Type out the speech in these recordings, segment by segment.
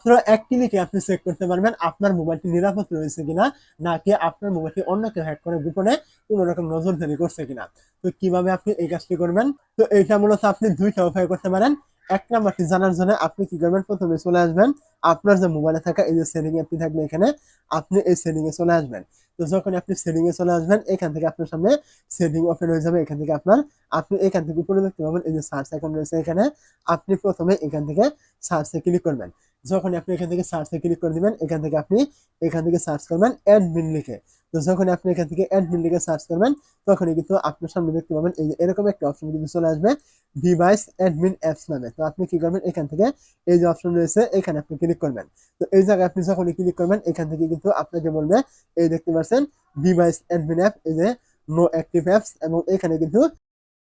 মাত্র এক ক্লিকে আপনি চেক করতে পারবেন আপনার মোবাইলটি নিরাপদ রয়েছে কিনা, নাকি আপনার মোবাইলটি অন্য কেউ হ্যাক করে গোপনে কোনো রকম নজরদারি করছে কিনা। তো কীভাবে আপনি এই কাজটি করবেন? তো এইটা মূলত আপনি দুইটা উপায় করতে পারেন। এক নাম্বারটি জানার জন্য আপনি কি করবেন? প্রথমে চলে আসবেন। আপনার যে মোবাইলে থাকা এই যে সেটিং অ্যাপটি থাকবে এখানে, আপনি এই সেটিং এ চলে আসবেন। তো যখন আপনি সেটিং এ চলে আসবেন, এখান থেকে আপনার সামনে সেটিং ওপেন হয়ে যাবে। এখান থেকে আপনার, আপনি এখান থেকে উপরে দেখতে পাবেন এই যে সার্চ আইকন রয়েছে এখানে। আপনি প্রথমে এখান থেকে সার্চে ক্লিক করবেন। যখন আপনি এখান থেকে সার্চে ক্লিক করে দিবেন, এখান থেকে আপনি এখান থেকে সার্চ করবেন অ্যাডমিন লিখে। তো যখন আপনি এখান থেকে অ্যাডমিন লিখে সার্চ করবেন, তখনই কিন্তু আপনার সামনে দেখতে পাবেন, এই এরকম একটা অপশন কিন্তু চলে আসবে ডিভাইস অ্যাডমিন অ্যাপস নামে। তো আপনি কি করবেন, এখান থেকে এই যে অপশন রয়েছে, এখানে আপনি ক্লিক করবেন। তো এই জায়গায় আপনি যখনই ক্লিক করবেন, এখান থেকে কিন্তু আপনাকে বলবে, এই দেখতে পাচ্ছেন ডিভাইস অ্যাডমিন অ্যাপ এই যে নো অ্যাক্টিভ অ্যাপস এবং এখানে কিন্তু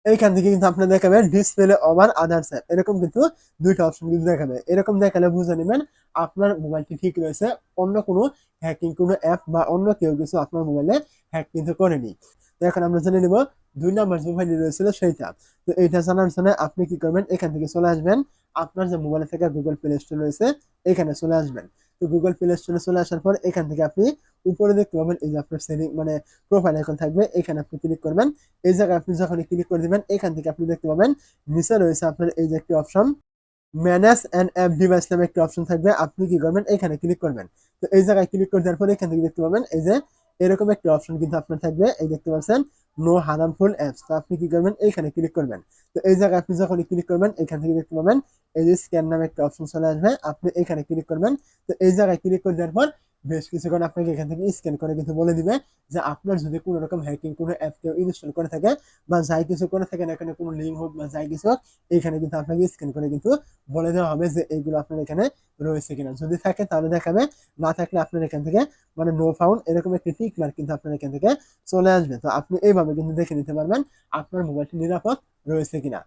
এইখান থেকে কিন্তু আপনার দেখাবে ডিসপ্লে ওভার আদার্স অ্যাপ এরকম কিন্তু দুইটা অপশন কিন্তু দেখাবে। এরকম দেখালে বুঝে নেবেন আপনার মোবাইলটি ঠিক রয়েছে, অন্য কোনো হ্যাকিং কোনো অ্যাপ বা অন্য কেউ কিছু আপনার মোবাইলে হ্যাক কিন্তু করেনি। তো এখন আমরা জেনে নিব দুই নাম্বার যে মোবাইলটি রয়েছিল সেইটা। তো এইটা জানার জন্য আপনি কি করবেন, এখান থেকে চলে আসবেন। আপনার যে মোবাইলে থেকে গুগল প্লে স্টোর রয়েছে, এখানে চলে আসবেন। তো গুগল প্লে স্টোরে চলে আসার পর এখান থেকে আপনি উপরে দেখতে পাবেন এই যে আপনার সেটিং মানে প্রোফাইল এখন থাকবে, এখানে আপনি ক্লিক করবেন। এই জায়গায় আপনি যখন ক্লিক করে দিবেন, এখান থেকে আপনি দেখতে পাবেন, নিচে রয়েছে আপনার এই যে একটি option manage and app device নামে একটি অপশন থাকবে। আপনি কি করবেন? এখানে ক্লিক করবেন। তো এই জায়গায় ক্লিক করে দেওয়ার পর এখান থেকে দেখতে পাবেন, এই যে এরকম একটি অপশন কিন্তু আপনার থাকবে। এই দেখতে পাচ্ছেন নো হারামফুল অ্যাপস তো আপনি কি করবেন? এইখানে ক্লিক করবেন। তো এই জায়গায় আপনি যখন ক্লিক করবেন, এখান থেকে দেখতে পাবেন, এই যে স্ক্যান নামে একটা অপশন চলে আসবে। আপনি এখানে ক্লিক করবেন। তো এই জায়গায় ক্লিক করে দেওয়ার পর বেশ কিছুক্ষণ আপনাকে এখান থেকে স্ক্যান করে কিন্তু বলে দিবে যে আপনার যদি কোনো রকম হ্যাকিং কোনো অ্যাপ কেউ ইনস্টল করে থাকে বা যাই কিছু করে থাকেন, এখানে কোনো লিঙ্ক হোক বা যাই কিছু হোক, এখানে কিন্তু আপনাকে স্ক্যান করে কিন্তু বলে দেওয়া হবে যে এইগুলো আপনার এখানে রয়েছে কিনা। যদি থাকে তাহলে দেখাবে, না থাকলে আপনার এখান থেকে মানে নো ফাউন্ড এরকম একটি টিক মার্ক কিন্তু আপনার এখান থেকে চলে আসবে। তো আপনি এইভাবে কিন্তু দেখে নিতে পারবেন আপনার মোবাইলটি নিরাপদ রয়েছে কিনা।